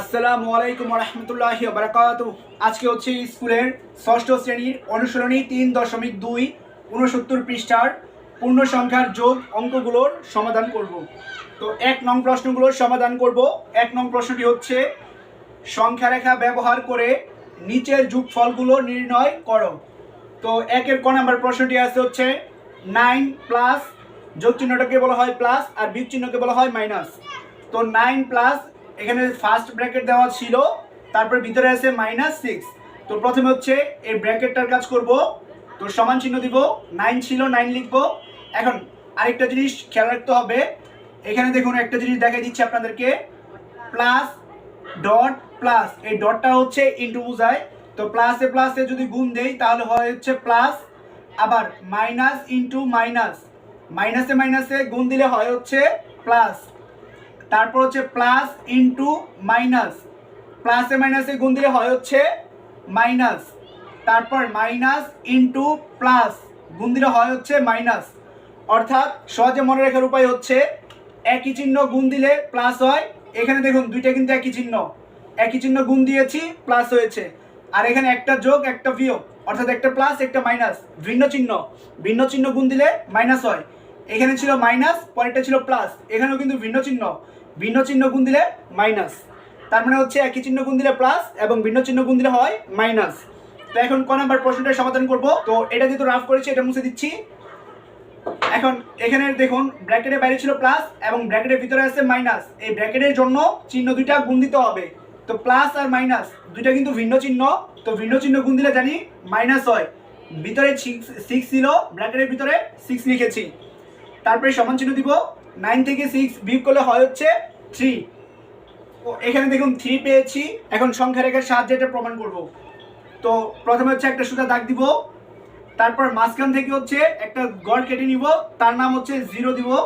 আসসালামু আলাইকুম রহমতুল্লাহ বারাকাত আজকে হচ্ছে স্কুলের ষষ্ঠ শ্রেণির অনুসরণী তিন দশমিক দুই উনসত্তর পৃষ্ঠার পূর্ণ সংখ্যার যোগ অঙ্কগুলোর সমাধান করব। তো এক নং প্রশ্নগুলোর সমাধান করব। এক নং প্রশ্নটি হচ্ছে সংখ্যা রেখা ব্যবহার করে নিচের যোগফলগুলো নির্ণয় করো। তো একের ক নাম্বার প্রশ্নটি আছে হচ্ছে, নাইন প্লাস যোগ চিহ্নটাকে বলা হয় প্লাস আর বিয়োগ চিহ্নকে বলা হয় মাইনাস। তো নাইন প্লাস এখানে ফার্স্ট ব্র্যাকেট দেওয়া ছিল, তারপর ভিতরে আছে মাইনাস সিক্স তো প্রথমে হচ্ছে এই ব্র্যাকেটটার কাজ করব। তো সমান চিহ্ন দিব নাইন ছিল নাইন লিখব। এখন আরেকটা জিনিস খেয়াল রাখতে হবে, এখানে দেখুন একটা জিনিস দেখাই দিচ্ছি আপনাদেরকে। প্লাস ডট প্লাস এই ডটটা হচ্ছে ইন্টু বোঝায়। তো প্লাসে প্লাসে যদি গুণ দেই, তাহলে হয় হচ্ছে প্লাস আবার মাইনাস ইন্টু মাইনাস মাইনাসে মাইনাসে গুণ দিলে হয় হচ্ছে প্লাস তারপর হচ্ছে প্লাস ইন্টু মাইনাস প্লাসে মাইনাসে গুণ দিলে হয় হচ্ছে মাইনাস তারপর মাইনাস ইন্টু প্লাস গুণ দিলে হয় হচ্ছে মাইনাস অর্থাৎ সহজে মনে রাখার উপায় হচ্ছে একই চিহ্ন গুণ দিলে প্লাস হয়। এখানে দেখুন, দুইটা কিন্তু একই চিহ্ন। একই চিহ্ন গুণ দিয়েছি প্লাস হয়েছে। আর এখানে একটা যোগ, একটা বিয়োগ। অর্থাৎ একটা প্লাস একটা মাইনাস ভিন্ন চিহ্ন। ভিন্ন চিহ্ন গুণ দিলে মাইনাস হয়। এখানে ছিল মাইনাস পরেরটা ছিল প্লাস এখানেও কিন্তু ভিন্ন চিহ্ন। ভিন্ন চিহ্ন গুণ দিলে মাইনাস তার মানে হচ্ছে একই চিহ্ন গুণ দিলে প্লাস এবং ভিন্ন চিহ্ন গুণ দিলে হয় মাইনাস তো এখন ক নাম্বার প্রশ্নটার সমাধান করব। তো এটা যেহেতু রাফ করেছি, এটা মুছে দিচ্ছি। এখন এখানে দেখুন ব্র্যাকেটের বাইরে ছিল প্লাস এবং ব্র্যাকেটের ভিতরে আছে মাইনাস এই ব্র্যাকেটের জন্য চিহ্ন দুইটা গুণ দিতে হবে। তো প্লাস আর মাইনাস দুইটা কিন্তু ভিন্ন চিহ্ন। তো ভিন্ন চিহ্ন গুণ দিলে জানি মাইনাস হয়। ভিতরে সিক্স ছিল ব্র্যাকেটের ভিতরে সিক্স লিখেছি। তারপরে সমান চিহ্ন দিব। নাইন থেকে সিক্স বিয়োগ করলে হয় হচ্ছে থ্রি এখানে দেখুন থ্রি পেয়েছি। এখন সংখ্যা রেখার সাহায্যে এটা প্রমাণ করব। তো প্রথমে হচ্ছে একটা সুতা দাগ দিব। তারপর মাঝখান থেকে হচ্ছে একটা গড় কেটে নিব। তার নাম হচ্ছে জিরো দিব।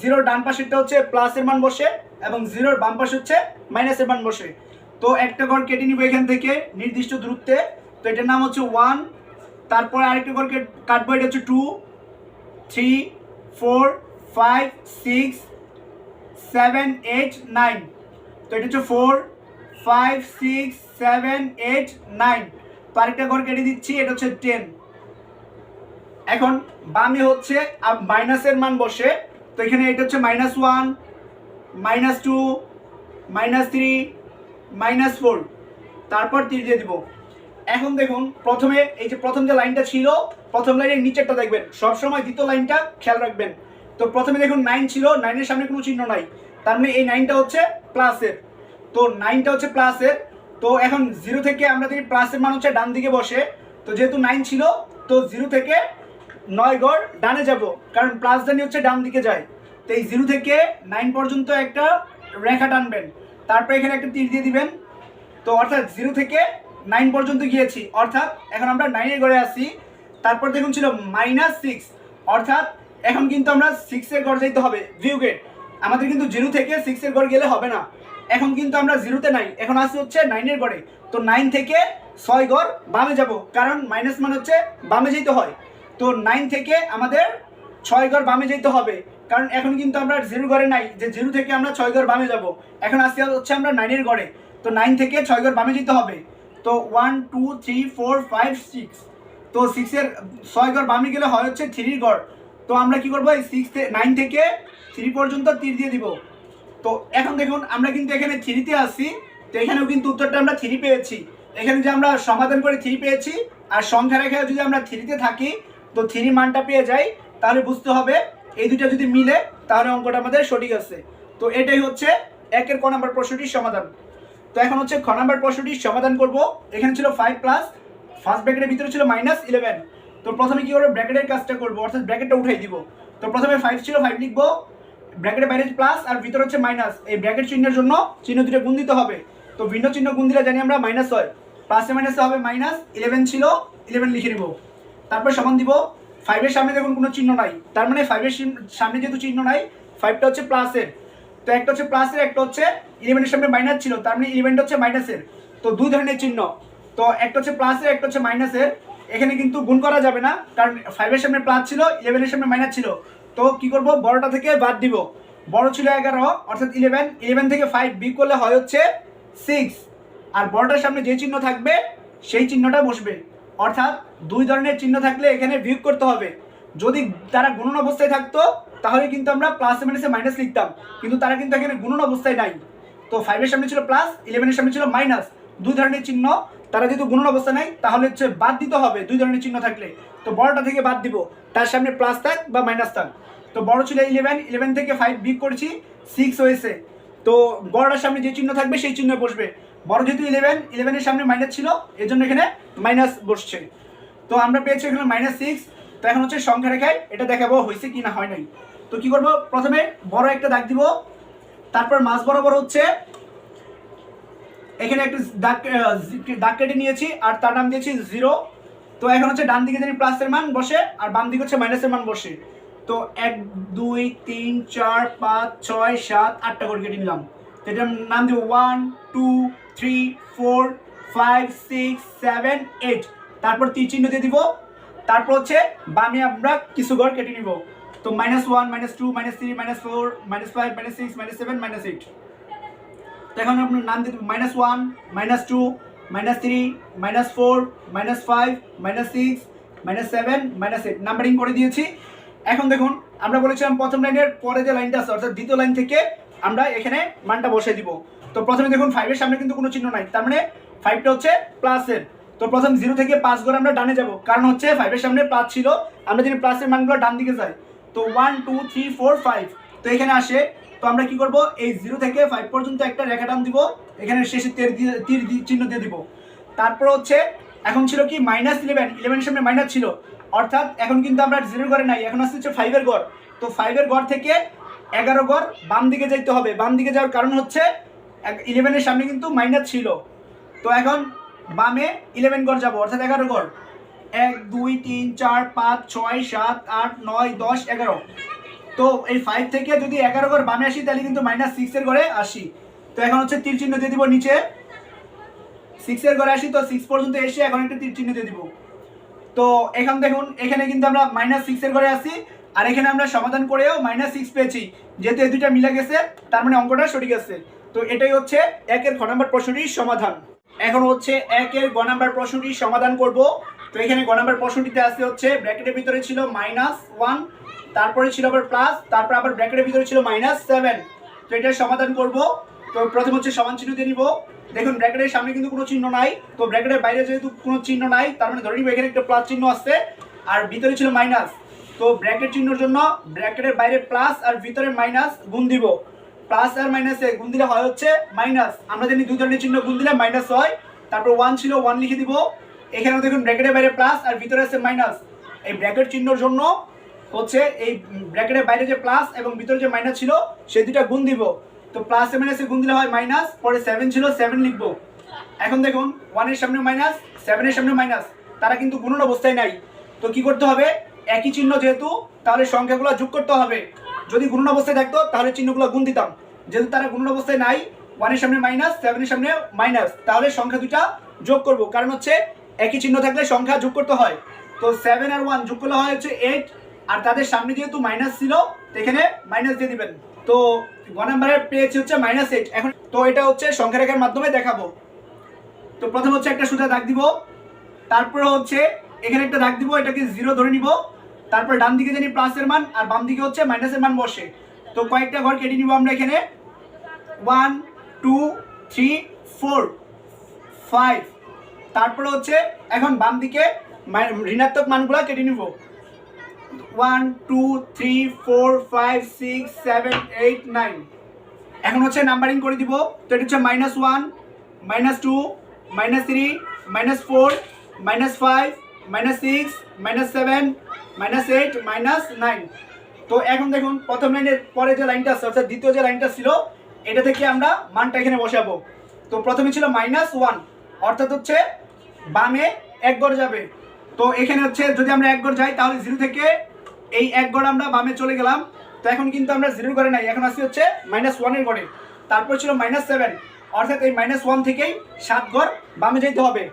জিরোর ডান পাশেরটা হচ্ছে প্লাসের মান বসে এবং জিরোর বাম পাশে হচ্ছে মাইনাসের মান বসে। তো একটা গড় কেটে নিব এখান থেকে নির্দিষ্ট দূরত্বে। তো এটার নাম হচ্ছে ওয়ান তারপর আরেকটা গড় কেট- কাটবো, এটা হচ্ছে two three four five six seven eight nine তো এটা হচ্ছে four five six seven eight nine তো আরেকটা ঘর কেটে দিচ্ছি, এটা হচ্ছে টেন এখন বামে হচ্ছে মাইনাসের মান বসে। তো এখানে এটা হচ্ছে minus one minus two minus three minus four তারপর তীর দিয়ে দিব। এখন দেখুন, প্রথমে এই যে প্রথম যে লাইনটা ছিল, প্রথম লাইনের নিচেরটা দেখবেন। সবসময় দ্বিতীয় লাইনটা খেয়াল রাখবেন। তো প্রথমে দেখুন নাইন ছিল নাইনের সামনে কোনো চিহ্ন নাই। তার মানে এই নাইনটা হচ্ছে প্লাসের তো নাইনটা হচ্ছে প্লাসের তো এখন জিরো থেকে আমরা দেখি প্লাসের মান হচ্ছে ডান দিকে বসে। তো যেহেতু নাইন ছিল, তো জিরো থেকে নয় গড় ডানে যাব। কারণ প্লাস জানি হচ্ছে ডান দিকে যায়। তো এই জিরো থেকে নাইন পর্যন্ত একটা রেখা টানবেন। তারপর এখানে একটা তীর দিয়ে দিবেন। তো অর্থাৎ জিরো থেকে নাইন পর্যন্ত গিয়েছি। অর্থাৎ এখন আমরা নাইনের ঘরে আসি তারপর দেখুন ছিল মাইনাস সিক্স অর্থাৎ এখন কিন্তু আমরা সিক্সের ঘর যেতে হবে ভিউ গেট আমাদের কিন্তু জিরো থেকে সিক্সের ঘর গেলে হবে না। এখন কিন্তু আমরা জিরোতে নাই, এখন আসি হচ্ছে নাইনের ঘরে তো নাইন থেকে ছয় ঘর বামে যাব, কারণ মাইনাস মান হচ্ছে বামে যেতে হয়। তো নাইন থেকে আমাদের ছয় ঘর বামে যেতে হবে, কারণ এখন কিন্তু আমরা জিরো ঘরে নাই, যে জিরো থেকে আমরা ছয় ঘর বামে যাব। এখন আসতে হচ্ছে আমরা নাইনের ঘরে তো নাইন থেকে ছয় ঘর বামে যেতে হবে। তো one two three four five six তো সিক্সের ছয় ঘর বামে গেলে হয় হচ্ছে থ্রির ঘর তো আমরা কি করব? এই সিক্স নাইন থেকে থ্রি পর্যন্ত তীর দিয়ে দিব। তো এখন দেখুন, আমরা কিন্তু এখানে থ্রিতে আসছি তো এখানেও কিন্তু উত্তরটা আমরা থ্রি পেয়েছি। এখানে যে আমরা সমাধান করে থ্রি পেয়েছি, আর সংখ্যা রেখায় যদি আমরা থ্রিতে থাকি, তো থ্রি মানটা পেয়ে যাই, তাহলে বুঝতে হবে এই দুটো যদি মিলে, তাহলে অঙ্কটা আমাদের সঠিক আছে। তো এটাই হচ্ছে একের ক নাম্বার প্রশ্নটির সমাধান। তো এখন হচ্ছে খ নাম্বার প্রশ্নটির সমাধান করব। এখানে ছিল ফাইভ প্লাস ফার্স্ট ব্র্যাকেটের ভিতরে ছিল মাইনাস ইলেভেন তো প্রথমে কি করব? ব্র্যাকেটের কাজটা করব। অর্থাৎ ব্র্যাকেটটা উঠাই দিব। তো প্রথমে ফাইভ ছিল ফাইভ লিখব। ব্র্যাকেটের বাইরে প্লাস আর ভিতরে হচ্ছে মাইনাস এই ব্র্যাকেট চিহ্নের জন্য চিহ্ন দুটো গুণ দিতে হবে। তো ভিন্ন চিহ্ন গুণ দিলে জানি আমরা মাইনাস হয়। প্লাসে মাইনাসে হবে মাইনাস ইলেভেন ছিল ইলেভেন লিখে নিব। তারপর সমান দিব। ফাইভের সামনে দেখুন কোনো চিহ্ন নাই। তার মানে ফাইভের সামনে যেহেতু চিহ্ন নাই ফাইভটা হচ্ছে প্লাসের তো একটা হচ্ছে প্লাসের একটা হচ্ছে ইলেভেনের সামনে মাইনাস ছিল। তার মানে ইলেভেনটা হচ্ছে মাইনাসের তো দুই ধরনের চিহ্ন। তো একটা হচ্ছে প্লাসের একটা হচ্ছে মাইনাসের এখানে কিন্তু গুণ করা যাবে না, কারণ ফাইভের সামনে প্লাস ছিল ইলেভেনের সামনে মাইনাস ছিল। তো কি করব? বড়টা থেকে বাদ দিব। বড় ছিল এগারো, অর্থাৎ ইলেভেন ইলেভেন থেকে ফাইভ বি করলে হয় হচ্ছে সিক্স আর বড়টার সামনে যে চিহ্ন থাকবে, সেই চিহ্নটা বসবে। অর্থাৎ দুই ধরনের চিহ্ন থাকলে এখানে বিয়োগ করতে হবে। যদি তারা গুণন অবস্থায় থাকতো, তাহলে কিন্তু আমরা প্লাস মাইনাসে মাইনাস লিখতাম। কিন্তু তারা কিন্তু এখানে গুণন অবস্থায় নাই। তো ফাইভের সামনে ছিল প্লাস ইলেভেনের সামনে ছিল মাইনাস দুই ধরনের চিহ্ন তারা যেহেতু গুণন অবস্থা নাই, তাহলে হচ্ছে বাদ দিতে হবে, দুই ধরনের চিহ্ন থাকলে। তো বড়টা থেকে বাদ দিব, তার সামনে প্লাস থাক বা মাইনাস থাক। তো বড় ছিল ইলেভেন ইলেভেন থেকে ফাইভ বিগ করেছি সিক্স হয়েছে। তো বড়টার সামনে যে চিহ্ন থাকবে, সেই চিহ্ন বসবে। বড় যেহেতু ইলেভেন ইলেভেনের সামনে মাইনাস ছিল এর জন্য এখানে মাইনাস বসছে। তো আমরা পেয়েছি এখানে মাইনাস সিক্স তো এখন হচ্ছে সংখ্যা রেখায় এটা দেখাবো, হয়েছে কি না, হয় নাই। তো কি করব? প্রথমে বড় একটা দাগ দিব, তারপর মাছ বরাবর হচ্ছে এখানে একটু দাগ দাগ কেটে নিয়েছি, আর তার নাম দিয়েছি জিরো তো এখন হচ্ছে ডান দিকে জানি প্লাসের মান বসে, আর বাম দিকে হচ্ছে মাইনাসের মান বসে। তো এক, দুই, তিন, চার, পাঁচ, ছয়, সাত, আটটা করে কেটে নিলাম। তো এটার নাম দিব one two three four five six seven eight তারপর তীর চিহ্ন দিয়ে দিব। তারপর হচ্ছে বামে আমরা কিছু ঘর কেটে নিব। তো minus one minus two minus three minus four minus five minus six minus seven minus eight তো এখন আপনার নাম দিতে minus one minus two minus three minus four minus five minus six minus seven minus eight numbering করে দিয়েছি। এখন দেখুন, আমরা বলেছিলাম প্রথম লাইনের পরে যে লাইনটা আছে, অর্থাৎ দ্বিতীয় লাইন থেকে আমরা এখানে মানটা বসিয়ে দিব। তো প্রথমে দেখুন ফাইভের সামনে কিন্তু কোনো চিহ্ন নাই। তার মানে ফাইভটা হচ্ছে প্লাসের তো প্রথম জিরো থেকে পাঁচ করে আমরা ডানে যাব। কারণ হচ্ছে ফাইভের সামনে প্লাস ছিল। আমরা যদি প্লাসের মানগুলো ডান দিকে যাই, তো one two three four five তো এখানে আসে তো আমরা কি করব? এই জিরো থেকে ফাইভ পর্যন্ত একটা রেখা টান দিব। এখানে শেষে তীর তীর চিহ্ন দিয়ে দিব। তারপর হচ্ছে, এখন ছিল কি? মাইনাস ইলেভেন ইলেভেনের সামনে মাইনাস ছিল। অর্থাৎ এখন কিন্তু আমরা জিরোর ঘরে নাই, এখন আসছে হচ্ছে ফাইভের ঘর তো ফাইভের ঘর থেকে এগারো ঘর বাম দিকে যাইতে হবে। বাম দিকে যাওয়ার কারণ হচ্ছে ইলেভেনের সামনে কিন্তু মাইনাস ছিল। তো এখন বামে ইলেভেন ঘর যাব, অর্থাৎ এগারো ঘর এক, দুই, তিন, চার, পাঁচ, ছয়, সাত, আট, নয়, দশ, এগারো। তো এই ফাইভ থেকে যদি এগারো ঘর বামে আসি, তাহলে কিন্তু মাইনাস সিক্সের ঘরে আসি। তো এখন হচ্ছে তীর চিহ্ন দিয়ে দিব নিচে। সিক্সের ঘরে আসি, তো সিক্স পর্যন্ত এসে এখন একটা তীর চিহ্ন দিয়ে দিব। তো এখন দেখুন, এখানে কিন্তু আমরা মাইনাস সিক্সের ঘরে আসি, আর এখানে আমরা সমাধান করেও মাইনাস সিক্স পেয়েছি। যেহেতু এই দুইটা মিলে গেছে, তার মানে অঙ্কটা সঠিক আছে। তো এটাই হচ্ছে একের খ নম্বর প্রশ্নটির সমাধান। এখন হচ্ছে একের গ নম্বর প্রশ্নটির সমাধান করব। তো এখানে গ নম্বর প্রশ্নটিতে আসছে হচ্ছে ব্র্যাকেটের ভিতরে ছিল মাইনাস ওয়ান তারপরে ছিল আবার প্লাস তারপর আবার ব্র্যাকেটের ভিতরে ছিল মাইনাস সেভেন তো এটার সমাধান করব। তো প্রথম হচ্ছে সমান চিহ্ন দিয়ে নিব। দেখুন ব্র্যাকেটের সামনে কিন্তু কোনো চিহ্ন নাই। তো ব্র্যাকেটের বাইরে যেহেতু কোনো চিহ্ন নাই, তার মানে ধরে নিব, এখানে একটা প্লাস চিহ্ন আছে, আর ভিতরে ছিল মাইনাস তো ব্র্যাকেট চিহ্নের জন্য ব্র্যাকেটের বাইরে প্লাস আর ভিতরে মাইনাস গুণ দিব। প্লাস আর মাইনাসে গুণ দিলে হয় হচ্ছে মাইনাস আমরা জানি দুই ধরনের চিহ্ন গুণ দিলে মাইনাস হয়। তারপর ওয়ান ছিল ওয়ান লিখে দিব। এখানেও দেখুন ব্র্যাকেটের বাইরে প্লাস আর ভিতরে আছে মাইনাস এই ব্র্যাকেট চিহ্নর জন্য হচ্ছে এই ব্র্যাকেটের বাইরে যে প্লাস এবং ভিতরে যে মাইনাস ছিল সেই দুটা গুণ দিব। তো প্লাস মাইনাসে গুণ দিলে হয় মাইনাস পরে সেভেন ছিল সেভেন লিখব। এখন দেখুন ওয়ানের সামনে মাইনাস সেভেনের সামনে মাইনাস তারা কিন্তু গুণন অবস্থায় নাই। তো কি করতে হবে? একই চিহ্ন যেহেতু, তাহলে সংখ্যাগুলো যোগ করতে হবে। যদি গুণন অবস্থায় থাকতো, তাহলে চিহ্নগুলো গুণ দিতাম। যেহেতু তারা গুণন অবস্থায় নাই ওয়ানের সামনে মাইনাস সেভেনের সামনে মাইনাস তাহলে সংখ্যা দুটা যোগ করব। কারণ হচ্ছে, একই চিহ্ন থাকলে সংখ্যা যোগ করতে হয়। তো সেভেন আর ওয়ান যোগ করলে হয় হচ্ছে এইট আর তাদের সামনে যেহেতু মাইনাস ছিল, এখানে মাইনাস দিয়ে দিবেন। তো গ নাম্বারের পেয়েছি হচ্ছে মাইনাস এইট এখন তো এটা হচ্ছে সংখ্যা রেখার মাধ্যমে দেখাবো। তো প্রথম হচ্ছে একটা সোজা দাগ দিব। তারপরে হচ্ছে এখানে একটা দাগ দিব, এটাকে জিরো ধরে নিব। তারপর ডান দিকে জানি প্লাসের মান, আর বাম দিকে হচ্ছে মাইনাসের মান বসে। তো কয়েকটা ঘর কেটে নিব আমরা এখানে। One two three four five তারপরে হচ্ছে এখন বাম দিকে ঋণাত্মক মানগুলো কেটে নিব। One two three four five six seven eight nine এখন হচ্ছে নাম্বারিং করে দিব। তো এটা হচ্ছে minus one minus two minus three minus four minus five minus six minus seven minus eight minus nine তো এখন দেখুন, প্রথম লাইনের পরে যে লাইনটা আছে, অর্থাৎ দ্বিতীয় যে লাইনটা ছিল, এটা থেকে আমরা মানটা এখানে বসাবো। তো প্রথমে ছিল মাইনাস ওয়ান অর্থাৎ হচ্ছে বামে এক গড় যাবে। তো এখানে হচ্ছে যদি আমরা এক গড় যাই, তাহলে জিরো থেকে এই এক গড় আমরা বামে চলে গেলাম। তো এখন কিন্তু আমরা জিরোর ঘরে নাই। এখন আসি হচ্ছে মাইনাস ওয়ানের ঘরে তারপর ছিল মাইনাস সেভেন অর্থাৎ এই মাইনাস ওয়ান থেকেই সাত ঘর বামে যেতে হবে।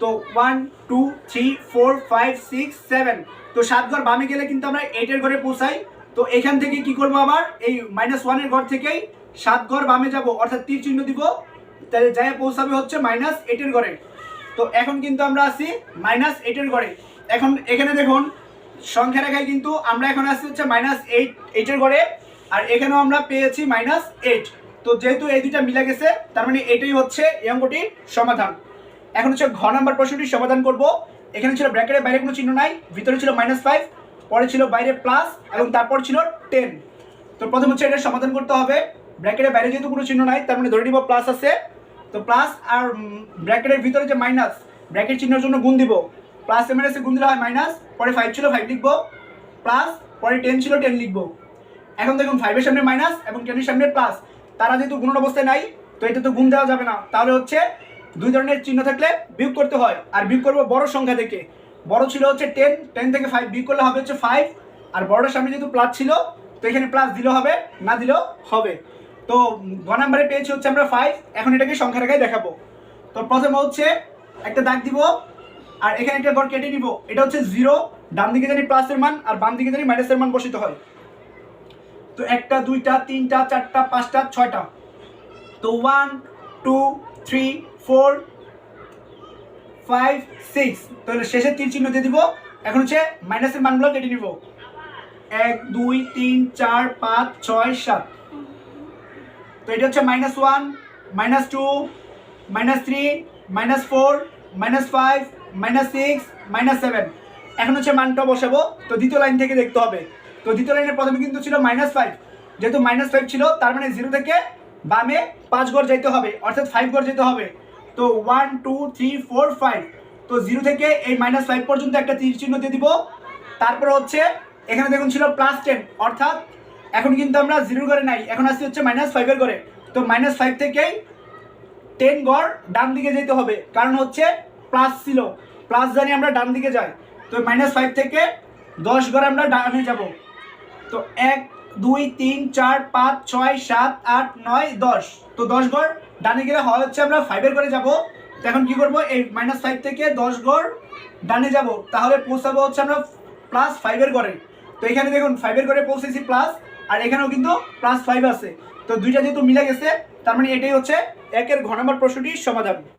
তো one two three four five six seven তো সাত ঘর বামে গেলে কিন্তু আমরা এইটের ঘরে পৌঁছাই। তো এখান থেকে কি করব আবার? এই মাইনাস ওয়ানের ঘর থেকেই সাত ঘর বামে যাব। অর্থাৎ তীর চিহ্ন দিব। তাহলে যাই পৌঁছাবে হচ্ছে মাইনাস এইটের ঘরে তো এখন কিন্তু আমরা আছি মাইনাস এইটের ঘরে এখন এখানে দেখুন সংখ্যা রেখায় কিন্তু আমরা এখন আসছি হচ্ছে মাইনাস এইট এইটের ঘরে, আর এখানেও আমরা পেয়েছি মাইনাস এইট তো যেহেতু এই দুইটা মিলে গেছে, তার মানে এটাই হচ্ছে এই অঙ্কটির সমাধান। এখন হচ্ছে ঘ নাম্বার প্রশ্নটির সমাধান করব। এখানে ছিল ব্র্যাকেটের বাইরে কোনো চিহ্ন নাই, ভিতরে ছিল মাইনাস ফাইভ পরে ছিল বাইরে প্লাস এবং তারপর ছিল টেন তো প্রথম হচ্ছে এটা সমাধান করতে হবে। ব্র্যাকেটের বাইরে যেহেতু কোনো চিহ্ন নাই, তার মানে ধরে নিব প্লাস আছে। তো প্লাস আর ব্র্যাকেটের ভিতরে যে মাইনাস ব্র্যাকেট চিহ্নের জন্য গুণ দিব। প্লাস এম এর গুণ দিলে হয় মাইনাস পরে ফাইভ ছিল ফাইভ লিখব প্লাস পরে টেন ছিল টেন লিখব। এখন দেখুন ফাইভের সামনে মাইনাস এবং টেনের সামনে প্লাস তারা যেহেতু গুণন অবস্থায় নাই, তো এটা তো গুণ দেওয়া যাবে না। তাহলে হচ্ছে দুই ধরনের চিহ্ন থাকলে বিয়োগ করতে হয়। আর বিয়োগ করব বড় সংখ্যা থেকে বড় ছিল হচ্ছে টেন টেন থেকে ফাইভ বিয়োগ করলে হবে হচ্ছে ফাইভ আর বড়টার সামনে যেহেতু প্লাস ছিল, তো এখানে প্লাস দিলেও হবে, না দিলেও হবে। তো গ নাম্বারে পেয়েছি হচ্ছে আমরা ফাইভ এখন এটাকে সংখ্যা রেখায় দেখাবো। তো প্রথমে হচ্ছে একটা দাগ দিব। আর এখানে একটা ঘর কেটে নিব। এটা হচ্ছে জিরো ডান দিকে জানি প্লাসের মান, আর বাম দিকে জানি মাইনাসের মান বসিত হয়। তো একটা, দুইটা, তিনটা, চারটা, পাঁচটা, ছয়টা। তো one two three four five six তাহলে শেষের তিন চিহ্ন দিয়ে দিব। এখন হচ্ছে মাইনাসের মানগুলো কেটে নিব। এক, দুই, তিন, চার, পাঁচ, ছয়, সাত। তো এটা হচ্ছে minus one minus two minus three minus four minus five minus six minus seven এখন হচ্ছে মানটা বসাবো। তো দ্বিতীয় লাইন থেকে দেখতে হবে। তো দ্বিতীয় লাইনের প্রথমে কিন্তু ছিল মাইনাস ফাইভ যেহেতু মাইনাস ফাইভ ছিল, তার মানে জিরো থেকে বামে পাঁচ ঘর যাইতে হবে। অর্থাৎ ফাইভ ঘর যেতে হবে। তো one two three four five তো জিরো থেকে এই মাইনাস ফাইভ পর্যন্ত একটা তীর চিহ্ন দিয়ে দিব। তারপরে হচ্ছে, এখানে দেখুন ছিল প্লাস টেন অর্থাৎ এখন কিন্তু আমরা জিরোর ঘরে নাই। এখন আসছি হচ্ছে মাইনাস ফাইভের ঘরে তো মাইনাস ফাইভ থেকেই টেন গড় ডান দিকে যেতে হবে। কারণ হচ্ছে প্লাস ছিল। প্লাস জানি আমরা ডান দিকে যাই, তো মাইনাস ফাইভ থেকে দশ গড় আমরা ডানে যাব। তো এক, দুই, তিন, চার, পাঁচ, ছয়, সাত, আট, নয়, দশ। তো দশ গড় ডানে গেলে হয় হচ্ছে আমরা ফাইভের ঘরে যাব। তো এখন কি করব? এই মাইনাস ফাইভ থেকে দশ গড় ডানে যাব। তাহলে পৌঁছাবো হচ্ছে আমরা প্লাস ফাইভের ঘরে। তো এখানে দেখুন ফাইভের ঘরে পৌঁছেছি প্লাস আর এখানেও কিন্তু প্লাস ফাইভ আছে। তো দুইটা যেহেতু মিলে গেছে, তার মানে এটাই হচ্ছে একের ঘ নম্বর প্রশ্নটির সমাধান।